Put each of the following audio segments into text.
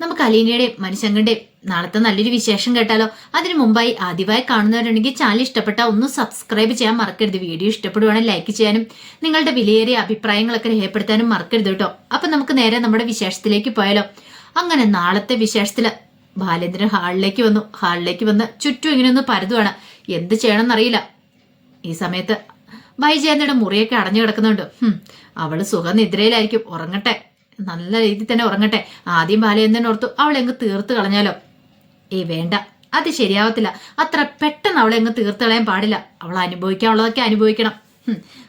നമുക്ക് അലീനയുടെയും മനുഷ്യങ്ങളുടെയും നാളത്തെ നല്ലൊരു വിശേഷം കേട്ടാലോ? അതിനു മുമ്പായി ആദ്യമായി കാണുന്നവരുണ്ടെങ്കിൽ ചാനൽ ഇഷ്ടപ്പെട്ട ഒന്ന് സബ്സ്ക്രൈബ് ചെയ്യാൻ മറക്കരുത്. വീഡിയോ ഇഷ്ടപ്പെടുവാണെങ്കിൽ ലൈക്ക് ചെയ്യാനും നിങ്ങളുടെ വിലയേറിയ അഭിപ്രായങ്ങളൊക്കെ രേഖപ്പെടുത്താനും മറക്കരുത് കേട്ടോ. അപ്പൊ നമുക്ക് നേരെ നമ്മുടെ വിശേഷത്തിലേക്ക് പോയാലോ? അങ്ങനെ നാളത്തെ വിശേഷത്തിൽ ബാലേന്ദ്രൻ ഹാളിലേക്ക് വന്നു. ഹാളിലേക്ക് വന്ന് ചുറ്റും ഇങ്ങനെ ഒന്ന് പരതുവാണ്. എന്ത് ചെയ്യണമെന്നറിയില്ല. ഈ സമയത്ത് വൈജയന്തയുടെ മുറിയൊക്കെ അടഞ്ഞു കിടക്കുന്നുണ്ട്. അവൾ സുഖനിദ്രയിലായിരിക്കും. ഉറങ്ങട്ടെ. നല്ല രീതിയിൽ തന്നെ ഉറങ്ങട്ടെ. ആദ്യം ബാലചന്ദ്രൻ ഓർത്തു അവളെ അങ്ങ് തീർത്ത് കളഞ്ഞാലോ? ഏയ് വേണ്ട. അത് ശരിയാവത്തില്ല. അത്ര പെട്ടെന്ന് അവളെ അങ്ങ് തീർത്ത് കളയാൻ പാടില്ല. അവൾ അനുഭവിക്കാനുള്ളതൊക്കെ അനുഭവിക്കണം.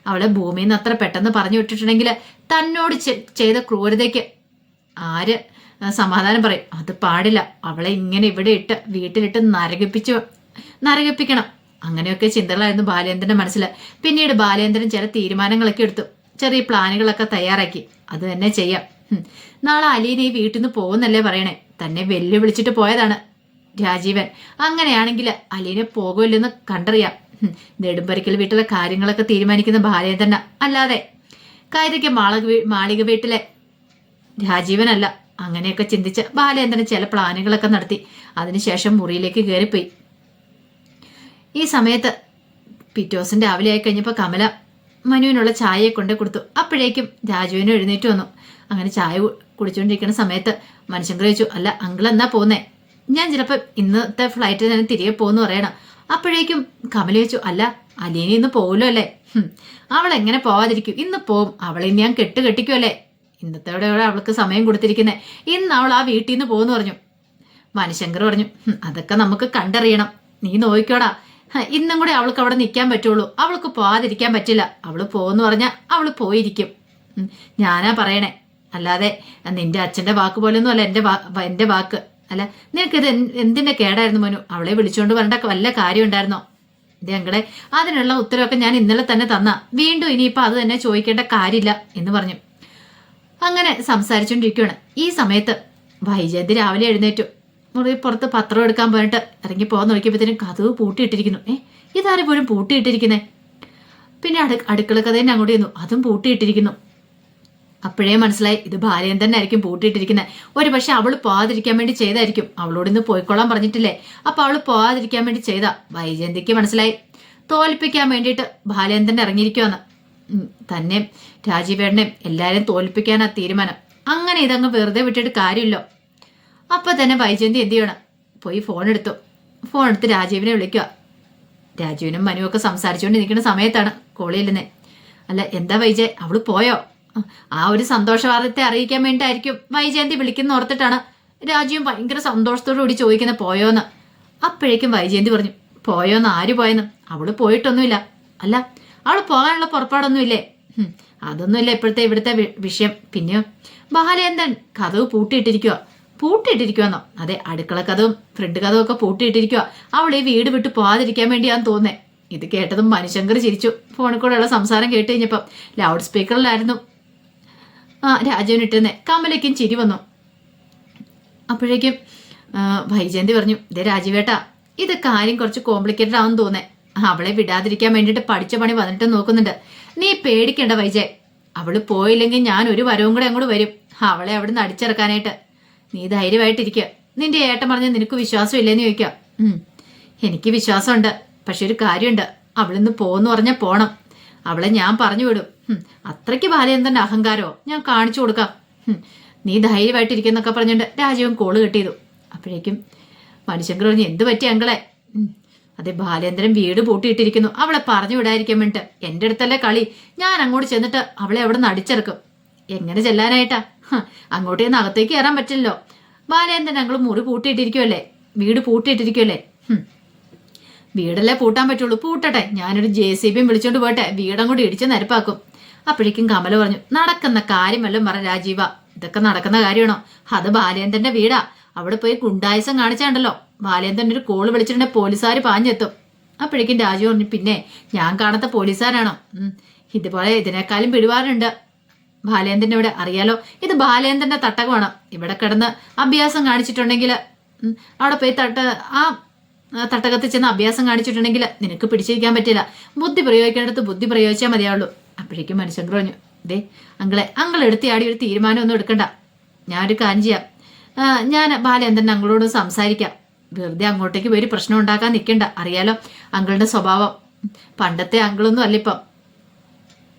അവളെ ഭൂമിയിൽ നിന്ന് അത്ര പെട്ടെന്ന് പറഞ്ഞു വിട്ടിട്ടുണ്ടെങ്കിൽ തന്നോട് ചെയ്ത ക്രൂരതയ്ക്ക് ആര് സമാധാനം പറയും. അത് പാടില്ല. അവളെ ഇങ്ങനെ ഇവിടെ ഇട്ട് വീട്ടിലിട്ട് നരകിപ്പിച്ചു നരകിപ്പിക്കണം. അങ്ങനെയൊക്കെ ചിന്തകളായിരുന്നു ബാലേന്ദ്രന്റെ മനസ്സിൽ പിന്നീട് ബാലേന്ദ്രൻ ചില തീരുമാനങ്ങളൊക്കെ എടുത്തു. ചെറിയ പ്ലാനുകളൊക്കെ തയ്യാറാക്കി. അത് തന്നെ ചെയ്യാം. നാളെ അലീന വീട്ടിൽ നിന്ന് പോകുന്നല്ലേ പറയണേ? തന്നെ വെല്ലുവിളിച്ചിട്ട് പോയതാണ് രാജീവൻ. അങ്ങനെയാണെങ്കിൽ അലീന പോകുമല്ലെന്ന് കണ്ടറിയാം. നെടുമ്പരിക്കൽ വീട്ടിലെ കാര്യങ്ങളൊക്കെ തീരുമാനിക്കുന്ന ബാലേന്ദ്രന അല്ലാതെ കാര്യക്ക് മാളിക മാളിക വീട്ടിലെ രാജീവനല്ല. അങ്ങനെയൊക്കെ ചിന്തിച്ച് ബാലേന്ദ്രൻ ചില പ്ലാനുകളൊക്കെ നടത്തി. അതിനുശേഷം മുറിയിലേക്ക് കയറിപ്പോയി ഈ സമയത്ത് പിറ്റോസിന്റെ രാവിലെ ആയി കഴിഞ്ഞപ്പോൾ കമല മനുവിനുള്ള ചായയെ കൊണ്ടു കൊടുത്തു അപ്പോഴേക്കും രാജുവിനും എഴുന്നേറ്റ് വന്നു. അങ്ങനെ ചായ കുടിച്ചുകൊണ്ടിരിക്കുന്ന സമയത്ത് മനുഷ്യൻ ചോദിച്ചു അല്ല അങ്കിൾ എന്നാ പോകുന്നേ ഞാൻ ചിലപ്പോൾ ഇന്നത്തെ ഫ്ലൈറ്റിൽ ഞാൻ തിരികെ പോകുന്നു പറയണം. അപ്പോഴേക്കും കമൽ ചോദിച്ചു അല്ല അലീനി ഇന്ന് പോകുമല്ലോ അല്ലേ? അവൾ എങ്ങനെ പോവാതിരിക്കും? ഇന്ന് പോവും അവളെ ഞാൻ കെട്ട് കെട്ടിക്കുമല്ലേ ഇന്നത്തോടെ അവൾക്ക് സമയം കൊടുത്തിരിക്കുന്നേ. ഇന്ന് അവൾ ആ വീട്ടിൽ നിന്ന് പോകുന്നു പറഞ്ഞു. മനുശങ്കർ പറഞ്ഞു അതൊക്കെ നമുക്ക് കണ്ടറിയണം. നീ നോക്കിക്കോടാ. ഇന്നും കൂടെ അവൾക്ക് അവിടെ നിൽക്കാൻ പറ്റുള്ളൂ. അവൾക്ക് പോവാതിരിക്കാൻ പറ്റില്ല. അവൾ പോന്ന് പറഞ്ഞാൽ അവൾ പോയിരിക്കും. ഞാനാ പറയണേ. അല്ലാതെ നിന്റെ അച്ഛന്റെ വാക്ക് പോലൊന്നും അല്ല എന്റെ വാ എന്റെ വാക്ക്. അല്ല നിനക്കിത് എന്തിന്റെ കേടായിരുന്നു മനു? അവളെ വിളിച്ചുകൊണ്ട് വരേണ്ട വല്ല കാര്യം ഉണ്ടായിരുന്നോ? ഇത് ഞങ്ങളെ അതിനുള്ള ഉത്തരവൊക്കെ ഞാൻ ഇന്നലെ തന്നെ തന്ന. വീണ്ടും ഇനിയിപ്പോൾ അത് തന്നെ ചോദിക്കേണ്ട കാര്യമില്ല എന്ന് പറഞ്ഞു. അങ്ങനെ സംസാരിച്ചുകൊണ്ടിരിക്കുകയാണ് ഈ സമയത്ത് വൈജയന്തി രാവിലെ എഴുന്നേറ്റു. മുറി പുറത്ത് പത്രം എടുക്കാൻ പോയിട്ട് ഇറങ്ങി പോകാൻ നോക്കിയപ്പോഴത്തേനും കഥവ് പൂട്ടിയിട്ടിരിക്കുന്നു. ഏ ഇതാരും പോലും പൂട്ടിയിട്ടിരിക്കുന്നേ? പിന്നെ അടു അടുക്കള കഥ തന്നെ അങ്ങോട്ട് ചെയ്യുന്നു അതും പൂട്ടിയിട്ടിരിക്കുന്നു. അപ്പോഴേ മനസ്സിലായി ഇത് ഭാര്യൻ തന്നെ ആയിരിക്കും പൂട്ടിയിട്ടിരിക്കുന്നത് ഒരു പക്ഷെ അവൾ പോവാതിരിക്കാൻ വേണ്ടി ചെയ്തായിരിക്കും. അവളോട് ഇന്ന് പോയിക്കൊള്ളാൻ പറഞ്ഞിട്ടില്ലേ? അപ്പൊ അവൾ പോവാതിരിക്കാൻ വേണ്ടി ചെയ്ത. വൈജയന്തിക്ക് മനസ്സിലായി. തോൽപ്പിക്കാൻ വേണ്ടിയിട്ട് ബാലയൻ തന്നെ ഇറങ്ങിയിരിക്കുവെന്ന്. തന്നെ രാജീവേടനെയും എല്ലാവരെയും തോൽപ്പിക്കാനാ തീരുമാനം. അങ്ങനെ ഇതങ്ങ് വെറുതെ വിട്ടിട്ട് കാര്യമില്ലോ. അപ്പൊ തന്നെ വൈജയന്തി എന്ത് ചെയ്യണം? പോയി ഫോൺ എടുത്തു. ഫോൺ എടുത്ത് രാജീവിനെ വിളിക്കുക രാജുവിനും മനുവൊക്കെ സംസാരിച്ചുകൊണ്ട് നിൽക്കുന്ന സമയത്താണ് കോളിയില്ലെന്നേ അല്ല എന്താ വൈജയ്? അവൾ പോയോ? ആ ഒരു സന്തോഷ വാർത്തത്തെ അറിയിക്കാൻ വേണ്ടിയിട്ടായിരിക്കും വൈജയന്തി വിളിക്കുന്ന ഓർത്തിട്ടാണ് രാജീവ് ഭയങ്കര സന്തോഷത്തോടു കൂടി ചോദിക്കുന്നത് പോയോന്ന്? അപ്പോഴേക്കും വൈജയന്തി പറഞ്ഞു പോയോന്ന്? ആര് പോയെന്ന്? അവൾ പോയിട്ടൊന്നുമില്ല. അല്ല അവൾ പോകാനുള്ള പുറപ്പാടൊന്നുമില്ലേ? അതൊന്നുമില്ല ഇപ്പോഴത്തെ ഇവിടുത്തെ വിഷയം. പിന്നെയോ ബാലേന്ദ്രൻ കഥവ് പൂട്ടിയിട്ടിരിക്കുക പൂട്ടിയിട്ടിരിക്കുവെന്നോ? അതെ അടുക്കള കഥവും ഫ്രണ്ട് കഥവും ഒക്കെ പൂട്ടിയിട്ടിരിക്കുക അവൾ ഈ വീട് വിട്ട് പോകാതിരിക്കാൻ വേണ്ടിയാന്ന് തോന്നേ ഇത് കേട്ടതും മനുശങ്കർ ചിരിച്ചു. ഫോണിൽ കൂടെയുള്ള സംസാരം കേട്ട് കഴിഞ്ഞപ്പം ലൗഡ് സ്പീക്കറിലായിരുന്നു ആ രാജുവിന് ഇട്ടുന്നെ കമലയ്ക്കും ചിരി വന്നു. അപ്പോഴേക്കും വൈജയന്തി പറഞ്ഞു ഇതേ രാജീവേട്ടാ ഇത് കാര്യം കുറച്ച് കോംപ്ലിക്കേറ്റഡ് ആവും തോന്നേ. അവളെ വിടാതിരിക്കാൻ വേണ്ടിയിട്ട് പഠിച്ച പണി വന്നിട്ട് നോക്കുന്നുണ്ട്. നീ പേടിക്കണ്ട വൈജയ്. അവൾ പോയില്ലെങ്കിൽ ഞാൻ ഒരു വരവും കൂടെ അങ്ങോട്ട് വരും. അവളെ അവിടുന്ന് അടിച്ചിറക്കാനായിട്ട്. നീ ധൈര്യമായിട്ടിരിക്കുക നിന്റെ ഏട്ടൻ പറഞ്ഞ നിനക്ക് വിശ്വാസം ഇല്ലെന്ന് ചോദിക്കാം. എനിക്ക് വിശ്വാസമുണ്ട്. പക്ഷെ ഒരു കാര്യമുണ്ട്. അവളിന്ന് പോന്ന് പറഞ്ഞാൽ പോണം. അവളെ ഞാൻ പറഞ്ഞു വിടും. അത്രയ്ക്ക് ബാലചന്ദ്രന്റെ അഹങ്കാരോ ഞാൻ കാണിച്ചു കൊടുക്കാം. നീ ധൈര്യമായിട്ടിരിക്കുന്നൊക്കെ പറഞ്ഞുകൊണ്ട് രാജീവൻ കോൾ കെട്ടിയതു. അപ്പോഴേക്കും മനുഷ്യങ്കർ പറഞ്ഞു എന്ത് പറ്റി അങ്കളെ? അതെ ബാലേന്ദ്രൻ വീട് പൂട്ടിയിട്ടിരിക്കുന്നു. അവളെ പറഞ്ഞു വിടാതിരിക്കാൻ വേണ്ടിട്ട് എന്റെ അടുത്തല്ലേ കളി. ഞാൻ അങ്ങോട്ട് ചെന്നിട്ട് അവളെ അവിടെ നിന്ന് അടിച്ചിറക്കും. എങ്ങനെ ചെല്ലാനായിട്ടാ? അങ്ങോട്ടേ നിന്ന് അകത്തേക്ക് കയറാൻ പറ്റില്ലല്ലോ. ബാലേന്ദ്രൻ ഞങ്ങൾ മുറി പൂട്ടിയിട്ടിരിക്കുമല്ലേ വീട് പൂട്ടിയിട്ടിരിക്കുമല്ലേ വീടല്ലേ പൂട്ടാൻ പറ്റുള്ളൂ. പൂട്ടട്ടെ. ഞാനൊരു ജെ സി ബിയും വിളിച്ചോണ്ട് പോട്ടെ. വീടങ്ങോട്ട് ഇടിച്ച് നിരപ്പാക്കും. അപ്പോഴേക്കും കമല പറഞ്ഞു നടക്കുന്ന കാര്യമല്ലോ പറ രാജീവ. ഇതൊക്കെ നടക്കുന്ന കാര്യമാണോ? അത് ബാലേന്ദ്രന്റെ വീടാ. അവിടെ പോയി ഗുണ്ടായുസം കാണിച്ചാണ്ടല്ലോ. ബാലേന്ദ്രൻ ഒരു കോൾ വിളിച്ചിട്ടുണ്ടെങ്കിൽ പോലീസുകാർ പാഞ്ഞെത്തും. അപ്പോഴേക്കും രാജു പറഞ്ഞു പിന്നെ ഞാൻ കാണാത്ത പോലീസുകാരാണോ? ഇതുപോലെ ഇതിനേക്കാളും പിടിപാടുണ്ട് ബാലേന്ദ്രന്റെ ഇവിടെ അറിയാലോ. ഇത് ബാലേന്ദ്രന്റെ തട്ടകമാണ്. ഇവിടെ കിടന്ന് അഭ്യാസം കാണിച്ചിട്ടുണ്ടെങ്കിൽ അവിടെ പോയി തട്ട ആ ആ തട്ടകത്തിൽ ചെന്ന് അഭ്യാസം കാണിച്ചിട്ടുണ്ടെങ്കിൽ നിനക്ക് പിടിച്ചിരിക്കാൻ പറ്റില്ല. ബുദ്ധി പ്രയോഗിക്കേണ്ടത് ബുദ്ധി പ്രയോഗിച്ചാൽ മതിയാവുള്ളൂ. അപ്പോഴേക്കും മനുഷ്യങ്കർ പറഞ്ഞു ദേ അങ്കളെ അങ്കൾ എടുത്തിയാടി ഒരു തീരുമാനമൊന്നും എടുക്കണ്ട. ഞാനൊരു കാര്യം ചെയ്യാം. ഞാൻ ബാലേന്ദ്രൻ അങ്കളോട് സംസാരിക്കാം. വെറുതെ അങ്ങോട്ടേക്ക് പോയി പ്രശ്നം ഉണ്ടാക്കാൻ നിൽക്കണ്ട. അറിയാലോ അങ്കളുടെ സ്വഭാവം. പണ്ടത്തെ അങ്കിളൊന്നും അല്ല ഇപ്പം.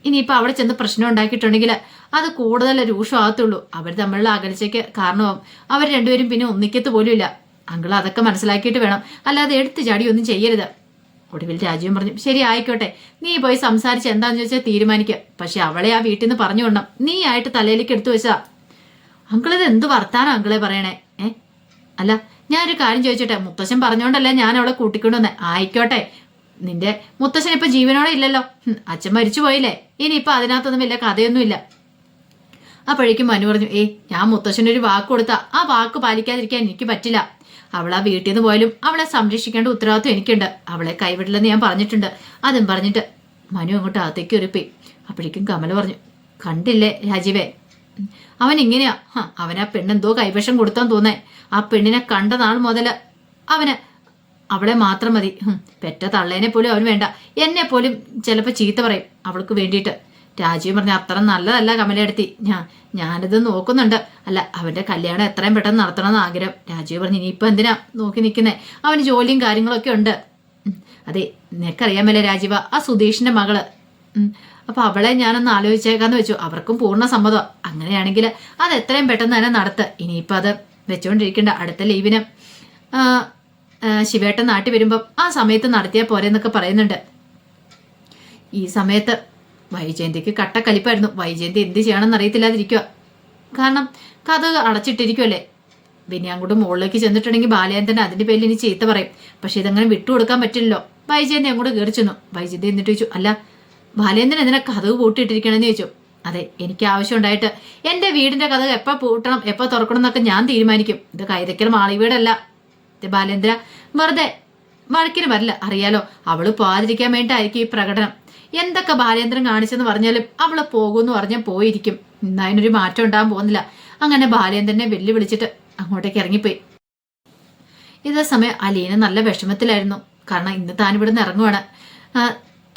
ഇനിയിപ്പോൾ അവിടെ ചെന്ന് പ്രശ്നം ഉണ്ടാക്കിയിട്ടുണ്ടെങ്കിൽ അത് കൂടുതൽ രൂക്ഷമാകത്തുള്ളൂ അവർ തമ്മിലുള്ള അകൽച്ചയ്ക്ക് കാരണമാവും. അവർ രണ്ടുപേരും പിന്നെ ഒന്നിക്കത്ത് പോലും ഇല്ല അങ്കിൾ അതൊക്കെ മനസ്സിലാക്കിയിട്ട് വേണം. അല്ലാതെ എടുത്തു ചാടി ഒന്നും ചെയ്യരുത്. ഒടുവിൽ രാജീവൻ പറഞ്ഞു ശരി ആയിക്കോട്ടെ. നീ പോയി സംസാരിച്ച് എന്താന്ന് ചോദിച്ചാൽ തീരുമാനിക്കുക പക്ഷെ അവളെ ആ വീട്ടിൽ നിന്ന് പറഞ്ഞു കൊണ്ടാം നീ ആയിട്ട് തലയിലേക്ക് എടുത്തു വെച്ചാ. അങ്കിളിത് എന്ത് വർത്താനം അങ്കിളെ പറയണേ? ഏ? അല്ല ഞാനൊരു കാര്യം ചോദിച്ചോട്ടെ. മുത്തശ്ശൻ പറഞ്ഞോണ്ടല്ലേ ഞാൻ അവളെ കൂട്ടിക്കൊണ്ടു വന്നേ ആയിക്കോട്ടെ. നിന്റെ മുത്തശ്ശൻ ഇപ്പൊ ജീവനോടെ ഇല്ലല്ലോ. അച്ഛൻ മരിച്ചു പോയില്ലേ. ഇനിയിപ്പൊ അതിനകത്തൊന്നും വലിയ കഥയൊന്നുമില്ല. അപ്പോഴേക്കും മനു പറഞ്ഞു ഏ ഞാൻ മുത്തശ്ശനൊരു വാക്ക് കൊടുത്ത. ആ വാക്ക് പാലിക്കാതിരിക്കാൻ എനിക്ക് പറ്റില്ല. അവൾ ആ വീട്ടിൽ നിന്ന് പോയാലും അവളെ സംരക്ഷിക്കേണ്ട ഉത്തരവാദിത്വം എനിക്കുണ്ട്. അവളെ കൈവിടില്ലെന്ന് ഞാൻ പറഞ്ഞിട്ടുണ്ട്. അതും പറഞ്ഞിട്ട് മനു അങ്ങോട്ട് അകത്തേക്ക് ഒരുപ്പി അപ്പോഴേക്കും കമല പറഞ്ഞു കണ്ടില്ലേ രാജീവേ? അവൻ ഇങ്ങനെയാ. അവൻ ആ പെണ്ണെന്തോ കൈവശം കൊടുത്താൻ തോന്നേ. ആ പെണ്ണിനെ കണ്ട നാൾ മുതൽ അവന് അവളെ മാത്രം മതി. പെറ്റ തള്ളേനെ പോലും അവൻ വേണ്ട. എന്നെ പോലും ചിലപ്പോൾ ചീത്ത പറയും അവൾക്ക് വേണ്ടിയിട്ട്. രാജീവ് പറഞ്ഞ അത്ര നല്ലതല്ല കമലയെടുത്തി. ഞാൻ ഞാനിത് നോക്കുന്നുണ്ട്. അല്ല അവന്റെ കല്യാണം എത്രയും പെട്ടെന്ന് നടത്തണമെന്ന് ആഗ്രഹം. രാജീവ് പറഞ്ഞു ഇനിയിപ്പോൾ എന്തിനാ നോക്കി നിൽക്കുന്നേ അവന് ജോലിയും കാര്യങ്ങളൊക്കെ ഉണ്ട്. അതെ നിനക്കറിയാമല്ലേ രാജീവ ആ സുധീഷിന്റെ മകൾ. അപ്പോൾ അപ്പൊ അവളെ ഞാനൊന്ന് ആലോചിച്ചേക്കാന്ന് വെച്ചു. അവർക്കും പൂർണ സമ്മതം. അങ്ങനെയാണെങ്കിൽ അത് എത്രയും പെട്ടെന്ന് തന്നെ നടത്ത്. ഇനിയിപ്പോൾ അത് വെച്ചുകൊണ്ടിരിക്കേണ്ട അടുത്ത ലീവിന് ശിവേട്ടൻ നാട്ടിൽ വരുമ്പം ആ സമയത്ത് നടത്തിയാൽ പോരെന്നൊക്കെ പറയുന്നുണ്ട്. ഈ സമയത്ത് വൈജയന്തിക്ക് കട്ടക്കലിപ്പായിരുന്നു. വൈജയന്തി എന്ത് ചെയ്യണമെന്ന് അറിയത്തില്ലാതിരിക്കുക കാരണം കഥ അടച്ചിട്ടിരിക്കുമല്ലേ അങ്ങോട്ട് മുകളിലേക്ക് ചെന്നിട്ടുണ്ടെങ്കിൽ ബാലയന്തൻ അതിന്റെ പേരിൽ ഇനി ചീത്ത പറയും. പക്ഷെ ഇതങ്ങനെ വിട്ടുകൊടുക്കാൻ പറ്റില്ലല്ലോ. വൈജയന്തി അങ്ങോട്ട് കയറി ചെന്നു. വൈജയന്തി എന്നിട്ട് ചോദിച്ചു അല്ല ബാലയന്തൻ എന്തിനാ കഥവ് പൂട്ടിയിട്ടിരിക്കണമെന്ന് ചോദിച്ചു. അതെ എനിക്ക് ആവശ്യമുണ്ടായിട്ട് എന്റെ വീടിന്റെ കഥ എപ്പോൾ പൂട്ടണം എപ്പോൾ തുറക്കണം എന്നൊക്കെ ഞാൻ തീരുമാനിക്കും. ഇത് കൈതക്കൽ മാളി വീടല്ല. ബാലേന്ദ്ര വെറുതെ വഴക്കിന് വരില്ല. അറിയാലോ അവൾ പോകാതിരിക്കാൻ വേണ്ടിയിട്ടായിരിക്കും ഈ പ്രകടനം. എന്തൊക്കെ ബാലേന്ദ്രൻ കാണിച്ചെന്ന് പറഞ്ഞാലും അവൾ പോകുമെന്ന് പറഞ്ഞാൽ പോയിരിക്കും. ഇന്ന് അതിനൊരു മാറ്റം ഉണ്ടാകാൻ പോകുന്നില്ല. അങ്ങനെ ബാലേന്ദ്രനെ വെല്ലുവിളിച്ചിട്ട് അങ്ങോട്ടേക്ക് ഇറങ്ങിപ്പോയി. ഇതേ സമയം അലീന നല്ല വിഷമത്തിലായിരുന്നു. കാരണം ഇന്ന് താൻ ഇവിടുന്ന് ഇറങ്ങുവാണ്.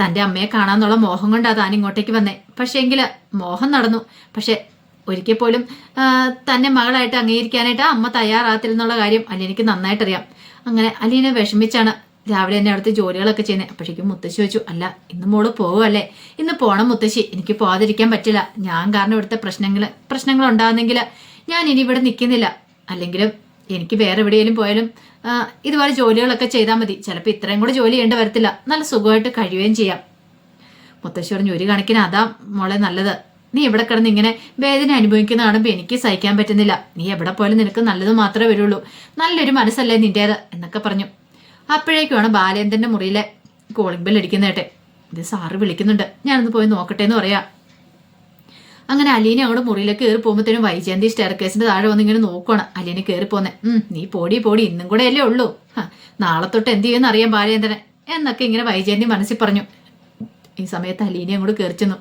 തന്റെ അമ്മയെ കാണാന്നുള്ള മോഹം കൊണ്ടാണ് താൻ ഇങ്ങോട്ടേക്ക് വന്നേ. പക്ഷേ എങ്കിൽ മോഹം നടന്നു. പക്ഷെ ഒരിക്കൽ പോലും തന്നെ മകളായിട്ട് അംഗീകരിക്കാനായിട്ട് അമ്മ തയ്യാറാകത്തില്ലെന്നുള്ള കാര്യം അലീനയ്ക്ക് നന്നായിട്ടറിയാം. അങ്ങനെ അലീന വിഷമിച്ചാണ് രാവിലെ തന്നെ അവിടുത്തെ ജോലികളൊക്കെ ചെയ്യുന്നത് അപ്പോഴേക്കും മുത്തശ്ശി വെച്ചു അല്ല ഇന്ന് മോൾ പോവുമല്ലേ ഇന്ന് പോണം മുത്തശ്ശി. എനിക്ക് പോകാതിരിക്കാൻ പറ്റില്ല. ഞാൻ കാരണം ഇവിടുത്തെ പ്രശ്നങ്ങൾ പ്രശ്നങ്ങൾ ഉണ്ടാകുന്നെങ്കിൽ ഞാൻ ഇനി ഇവിടെ നിൽക്കുന്നില്ല. അല്ലെങ്കിലും എനിക്ക് വേറെ എവിടെയെങ്കിലും പോയാലും ഇതുപോലെ ജോലികളൊക്കെ ചെയ്താൽ മതി. ചിലപ്പോൾ ഇത്രയും കൂടെ ജോലി ചെയ്യേണ്ടി വരത്തില്ല. നല്ല സുഖമായിട്ട് കഴിയുകയും ചെയ്യാം. മുത്തശ്ശി പറഞ്ഞു ഒരു കണക്കിന് അതാ മോളെ നല്ലത്. നീ എവിടെ കിടന്ന് ഇങ്ങനെ വേദന അനുഭവിക്കുന്ന കാണുമ്പോൾ എനിക്ക് സഹിക്കാൻ പറ്റുന്നില്ല. നീ എവിടെ പോയാലും നിനക്ക് നല്ലത് മാത്രമേ വരുള്ളൂ. നല്ലൊരു മനസ്സല്ലേ നിന്റേത്? എന്നൊക്കെ പറഞ്ഞു. അപ്പോഴേക്കുമാണ് ബാലേന്ദ്രന്റെ മുറിയിലെ കോളിംഗ് ബെൽ അടിക്കുന്ന കേട്ടെ. ഇത് സാറ് വിളിക്കുന്നുണ്ട്. ഞാനൊന്ന് പോയി നോക്കട്ടെ എന്ന് പറയാ. അങ്ങനെ അലീനെ അവിടെ മുറിയിലേക്ക് കയറി പോകുമ്പോഴത്തേനും വൈജയന്തി സ്റ്റെയർക്കേസിന്റെ താഴെ വന്ന് ഇങ്ങനെ നോക്കുവാണ്. അലീനെ കയറി പോന്നെ. നീ പോടി പോടി ഇന്നും കൂടെ അല്ലേ ഉള്ളൂ. നാളെ തൊട്ട് എന്ത് ചെയ്യുമെന്ന് അറിയാം ബാലേന്ദ്രൻ എന്നൊക്കെ ഇങ്ങനെ വൈജയന്തി മനസ്സിൽ പറഞ്ഞു. ഈ സമയത്ത് അലീനെ അങ്ങോട്ട് കയറി ചെന്നു.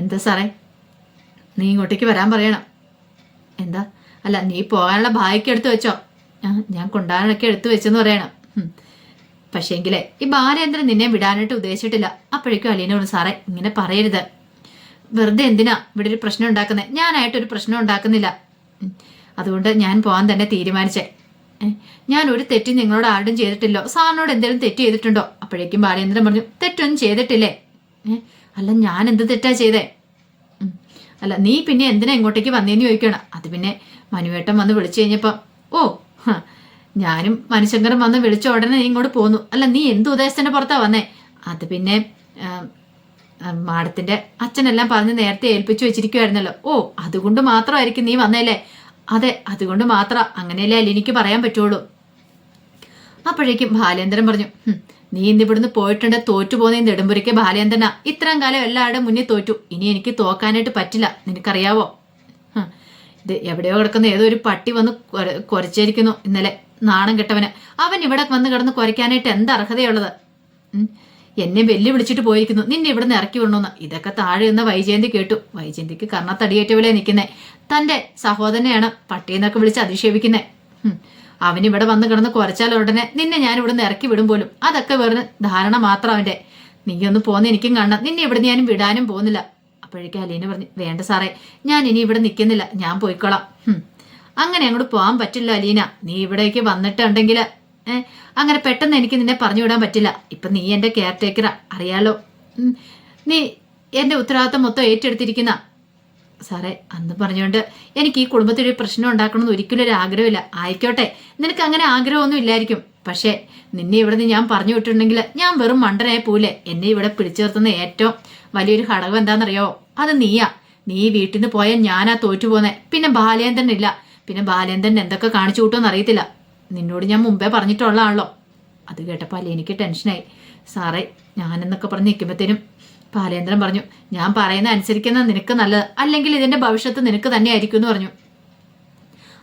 എന്താ സാറേ? നീ ഇങ്ങോട്ടേക്ക് വരാൻ പറയണം. എന്താ? അല്ല നീ പോകാനുള്ള ബാഗൊക്കെ എടുത്തു വെച്ചോ. ഞാൻ കൊണ്ടാനൊക്കെ എടുത്തു വെച്ചെന്ന് പറയണം. പക്ഷേങ്കിലേ ഈ ബാലേന്ദ്രൻ നിന്നെ വിടാനായിട്ട് ഉദ്ദേശിച്ചിട്ടില്ല. അപ്പോഴേക്കും അലീനോട് സാറേ ഇങ്ങനെ പറയരുത്. വെറുതെ എന്തിനാ ഇവിടെ ഒരു പ്രശ്നം ഉണ്ടാക്കുന്നത് ഞാനായിട്ടൊരു പ്രശ്നം ഉണ്ടാക്കുന്നില്ല. അതുകൊണ്ട് ഞാൻ പോകാൻ തന്നെ തീരുമാനിച്ചേ. ഞാൻ ഒരു തെറ്റ് നിങ്ങളോട് ആരുടെയും ചെയ്തിട്ടില്ലോ. സാറിനോട് എന്തെങ്കിലും തെറ്റ് ചെയ്തിട്ടുണ്ടോ? അപ്പോഴേക്കും ബാലേന്ദ്രൻ പറഞ്ഞു തെറ്റൊന്നും ചെയ്തിട്ടില്ലേ? അല്ല ഞാൻ എന്ത് തെറ്റാ ചെയ്തേ? അല്ല നീ പിന്നെ എന്തിനാ ഇങ്ങോട്ടേക്ക് വന്നേന്ന് ചോദിക്കണം? അത് പിന്നെ മനുവേട്ടൻ വന്ന് വിളിച്ചു കഴിഞ്ഞപ്പം ഓ ഞാനും മനുശങ്കറും വന്ന് വിളിച്ച ഉടനെ നീ ഇങ്ങോട്ട് പോന്നു. അല്ല നീ എന്ത് ഉദ്ദേശത്തിന്റെ പുറത്താ വന്നേ? അത് പിന്നെ മാഡത്തിന്റെ അച്ഛനെല്ലാം പറഞ്ഞ് നേരത്തെ ഏൽപ്പിച്ചു വെച്ചിരിക്കുവായിരുന്നല്ലോ. ഓ അതുകൊണ്ട് മാത്രമായിരിക്കും നീ വന്നേലേ അതെ അതുകൊണ്ട് മാത്രം അങ്ങനെയല്ലേ അല്ല എനിക്ക് പറയാൻ പറ്റുള്ളൂ. അപ്പോഴേക്കും ബാലേന്ദ്രൻ പറഞ്ഞു "ഹും, നീ ഇന്ന് ഇവിടുന്ന് പോയിട്ടുണ്ട് തോറ്റു പോകുന്ന നെടുമ്പുരയ്ക്ക് ബാലേന്ദ്രനാ. ഇത്രയും കാലം എല്ലാവരുടെ മുന്നിൽ തോറ്റു. ഇനി എനിക്ക് തോക്കാനായിട്ട് പറ്റില്ല. നിനക്കറിയാവോ? ഇത് എവിടെയോ കിടക്കുന്ന ഏതോ ഒരു പട്ടി വന്ന് കുരച്ചേരിക്കുന്നു ഇന്നലെ. നാണം കെട്ടവന്. അവൻ ഇവിടെ വന്ന് കിടന്ന് കുരയ്ക്കാനായിട്ട് എന്ത് അർഹതയുള്ളത്? എന്നെ വെല്ലു വിളിച്ചിട്ട് പോയിരിക്കുന്നു. നിന്നെ ഇവിടുന്ന് ഇറക്കി വിടണമെന്ന് ഇതൊക്കെ താഴെ നിന്ന് വൈജയന്തി കേട്ടു. വൈജയന്തിക്ക് കർണത്തടിയേറ്റ പോലെ നിൽക്കുന്നേ. തന്റെ സഹോദരനെയാണ് പട്ടിയെന്നൊക്കെ വിളിച്ച് അധിക്ഷേപിക്കുന്നേ. അവനിവിടെ വന്ന് കിടന്ന് കുറച്ചാൽ ഉടനെ നിന്നെ ഞാൻ ഇവിടുന്ന് ഇറക്കി വിടും പോലും. അതൊക്കെ വെറുതെ ധാരണ മാത്രം അവന്റെ നീ ഒന്ന് പോന്ന് എനിക്കും കാണണം. നിന്നെ ഇവിടുന്ന് ഞാനും വിടാനും പോകുന്നില്ല. അപ്പോഴേക്കും അലീന പറഞ്ഞു വേണ്ട സാറേ ഞാൻ ഇനി ഇവിടെ നിൽക്കുന്നില്ല. ഞാൻ പോയിക്കോളാം. അങ്ങനെ അങ്ങോട്ട് പോകാൻ പറ്റില്ല അലീന. നീ ഇവിടേക്ക് വന്നിട്ടുണ്ടെങ്കിൽ അങ്ങനെ പെട്ടെന്ന് എനിക്ക് നിന്നെ പറഞ്ഞു വിടാൻ പറ്റില്ല. ഇപ്പം നീ എന്റെ കെയർ ടേക്കറാ അറിയാലോ നീ എന്റെ ഉത്തരവാദിത്തം മൊത്തം ഏറ്റെടുത്തിരിക്കുന്ന സാറേ അന്ന് പറഞ്ഞുകൊണ്ട് എനിക്ക് ഈ കുടുംബത്തിൽ ഒരു പ്രശ്നം ഉണ്ടാക്കണമെന്ന് ഒരിക്കലും ഒരു ആഗ്രഹമില്ല. ആയിക്കോട്ടെ നിനക്ക് അങ്ങനെ ആഗ്രഹമൊന്നും ഇല്ലായിരിക്കും. പക്ഷേ നിന്നെ ഇവിടെ നിന്ന് ഞാൻ പറഞ്ഞു വിട്ടിട്ടുണ്ടെങ്കിൽ ഞാൻ വെറും മണ്ടനായി പോലെ എന്നെ ഇവിടെ പിടിച്ചു നിർത്തുന്ന ഏറ്റവും വലിയൊരു ഘടകം എന്താണെന്നറിയോ? അത് നീയാ. നീ വീട്ടിൽ നിന്ന് പോയാൽ ഞാനാ തോറ്റു പോന്നെ പിന്നെ ബാലേന്ദ്രൻ ഇല്ല. പിന്നെ ബാലേന്ദ്രൻ എന്തൊക്കെ കാണിച്ചു കൂട്ടുമെന്ന് അറിയത്തില്ല. നിന്നോട് ഞാൻ മുമ്പേ പറഞ്ഞിട്ടുള്ളതാണല്ലോ. അത് കേട്ടപ്പോൾ എനിക്ക് ടെൻഷനായി. സാറേ ഞാനെന്നൊക്കെ പറഞ്ഞ് നിൽക്കുമ്പോഴത്തേനും ബാലേന്ദ്രൻ പറഞ്ഞു ഞാൻ പറയുന്ന അനുസരിക്കുന്ന നിനക്ക് നല്ലത് അല്ലെങ്കിൽ ഇതിന്റെ ഭവിഷ്യത്ത് നിനക്ക് തന്നെ ആയിരിക്കും എന്ന് പറഞ്ഞു.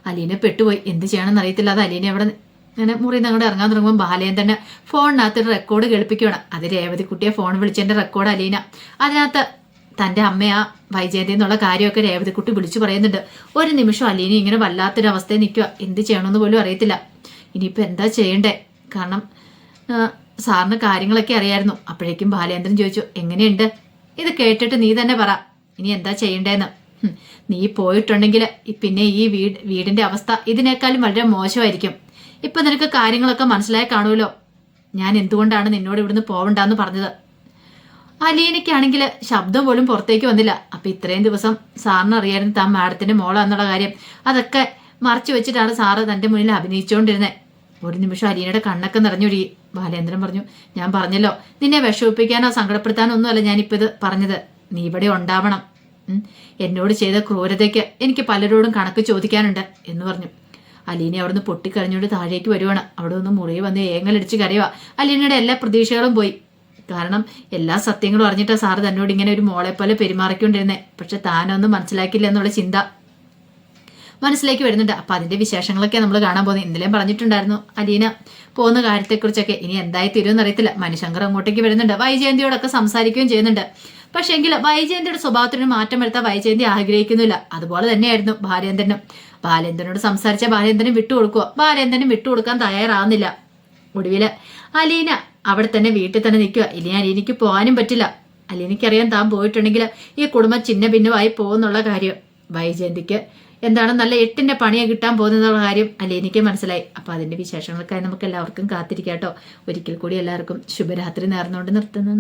അലീനെ പെട്ടുപോയി. എന്ത് ചെയ്യണമെന്ന് അറിയത്തില്ല. അത് അലീനെ അവിടെ ഇങ്ങനെ മുറി അങ്ങോട്ട് ഇറങ്ങാൻ തുടങ്ങുമ്പോൾ ബാലേന്ദ്രന് ഫോണിനകത്ത് റെക്കോർഡ് കേൾപ്പിക്കുകയാണ് അത് രേവതി കുട്ടിയെ ഫോൺ വിളിച്ചതിന്റെ റെക്കോർഡ് അലീന. അതിനകത്ത് തന്റെ അമ്മയാ വൈജയന്തി എന്നുള്ള കാര്യമൊക്കെ രേവതിക്കുട്ടി വിളിച്ചു പറയുന്നുണ്ട്. ഒരു നിമിഷം അലീനി ഇങ്ങനെ വല്ലാത്തൊരു അവസ്ഥയിൽ നിൽക്കുക എന്ത് ചെയ്യണമെന്ന് പോലും അറിയത്തില്ല. ഇനിയിപ്പോൾ എന്താ ചെയ്യണ്ടേ? കാരണം സാറിന് കാര്യങ്ങളൊക്കെ അറിയായിരുന്നു. അപ്പോഴേക്കും ബാലേന്ദ്രൻ ചോദിച്ചു എങ്ങനെയുണ്ട്? ഇത് കേട്ടിട്ട് നീ തന്നെ പറ. ഇനി എന്താ ചെയ്യണ്ടേന്ന്? നീ പോയിട്ടുണ്ടെങ്കിൽ പിന്നെ ഈ വീട് വീടിന്റെ അവസ്ഥ ഇതിനേക്കാളും വളരെ മോശമായിരിക്കും. ഇപ്പം നിനക്ക് കാര്യങ്ങളൊക്കെ മനസ്സിലായി കാണുമല്ലോ. ഞാൻ എന്തുകൊണ്ടാണ് നിന്നോട് ഇവിടുന്ന് പോവണ്ടെന്ന് പറഞ്ഞത്? അലീനയ്ക്കാണെങ്കിൽ ശബ്ദം പോലും പുറത്തേക്ക് വന്നില്ല. അപ്പൊ ഇത്രയും ദിവസം സാറിന് അറിയായിരുന്നു താൻ മാഡത്തിന്റെ മോളാന്നുള്ള കാര്യം. അതൊക്കെ മറച്ചു വെച്ചിട്ടാണ് സാറ് തന്റെ മുന്നിൽ അഭിനയിച്ചുകൊണ്ടിരുന്നത് ഒരു നിമിഷം അലീനയുടെ കണ്ണൊക്കെ നിറഞ്ഞൊഴി ബാലേന്ദ്രൻ പറഞ്ഞു ഞാൻ പറഞ്ഞല്ലോ നിന്നെ വിഷമിപ്പിക്കാനോ സങ്കടപ്പെടുത്താനോ ഒന്നുമല്ല ഞാനിപ്പോൾ ഇത് പറഞ്ഞത്. നീ ഇവിടെ ഉണ്ടാവണം. എന്നോട് ചെയ്ത ക്രൂരതയ്ക്ക് എനിക്ക് പലരോടും കണക്ക് ചോദിക്കാനുണ്ട് എന്ന് പറഞ്ഞു. അലീന അവിടുന്ന് പൊട്ടിക്കരഞ്ഞുകൊണ്ട് താഴേക്ക് വരുവാണ്. അവിടെ ഒന്ന് മുറിയിൽ വന്ന് ഏങ്ങലടിച്ച് കരയുക. അലീനയുടെ എല്ലാ പ്രതീക്ഷകളും പോയി. കാരണം എല്ലാ സത്യങ്ങളും അറിഞ്ഞിട്ടാ സാർ തന്നോട് ഇങ്ങനെ ഒരു മോളെ പോലെ പെരുമാറിക്കൊണ്ടിരുന്നേ. പക്ഷെ താനൊന്നും മനസ്സിലാക്കില്ല എന്നുള്ള ചിന്ത മനസ്സിലേക്ക് വരുന്നുണ്ട്. അപ്പം അതിന്റെ വിശേഷങ്ങളൊക്കെ നമ്മൾ കാണാൻ പോകുന്നത് ഇന്നലെയും പറഞ്ഞിട്ടുണ്ടായിരുന്നു അലീന പോകുന്ന കാര്യത്തെക്കുറിച്ചൊക്കെ ഇനി എന്തായി തീരുമെന്ന് അറിയത്തില്ല. മനുശങ്കർ അങ്ങോട്ടേക്ക് വരുന്നുണ്ട്. വൈജയന്തിയോടൊക്കെ സംസാരിക്കുകയും ചെയ്യുന്നുണ്ട്. പക്ഷേ എങ്കിൽ വൈജയന്തിയുടെ സ്വഭാവത്തിന് മാറ്റം വരുത്താൻ വൈജയന്തി ആഗ്രഹിക്കുന്നില്ല. അതുപോലെ തന്നെയായിരുന്നു ബാലേന്ദ്രനും. ബാലേന്ദ്രനോട് സംസാരിച്ച ബാലേന്ദ്രനും വിട്ടുകൊടുക്കുക ബാലേന്ദ്രനും വിട്ടുകൊടുക്കാൻ തയ്യാറാവുന്നില്ല. ഒടുവിൽ അലീന അവിടെ തന്നെ വീട്ടിൽ തന്നെ നിൽക്കുക ഇനി അലീനയ്ക്ക് പോകാനും പറ്റില്ല. അലീനയ്ക്കറിയാൻ താൻ പോയിട്ടുണ്ടെങ്കിൽ ഈ കുടുംബം ചിന്ന ഭിന്നമായി പോകുന്നുള്ള കാര്യം. വൈജയന്തിക്ക് എന്താണ് നല്ല എട്ടിന്റെ പണിയെ കിട്ടാൻ പോകുന്നുള്ള കാര്യം അലീനയ്ക്ക് മനസ്സിലായി. അപ്പോൾ അതിന്റെ വിശേഷങ്ങൾക്കായി നമുക്ക് എല്ലാവർക്കും കാത്തിരിക്കാം കേട്ടോ. ഒരിക്കൽ കൂടി എല്ലാവർക്കും ശുഭരാത്രി നേർന്നുകൊണ്ട് നിർത്തുന്നു.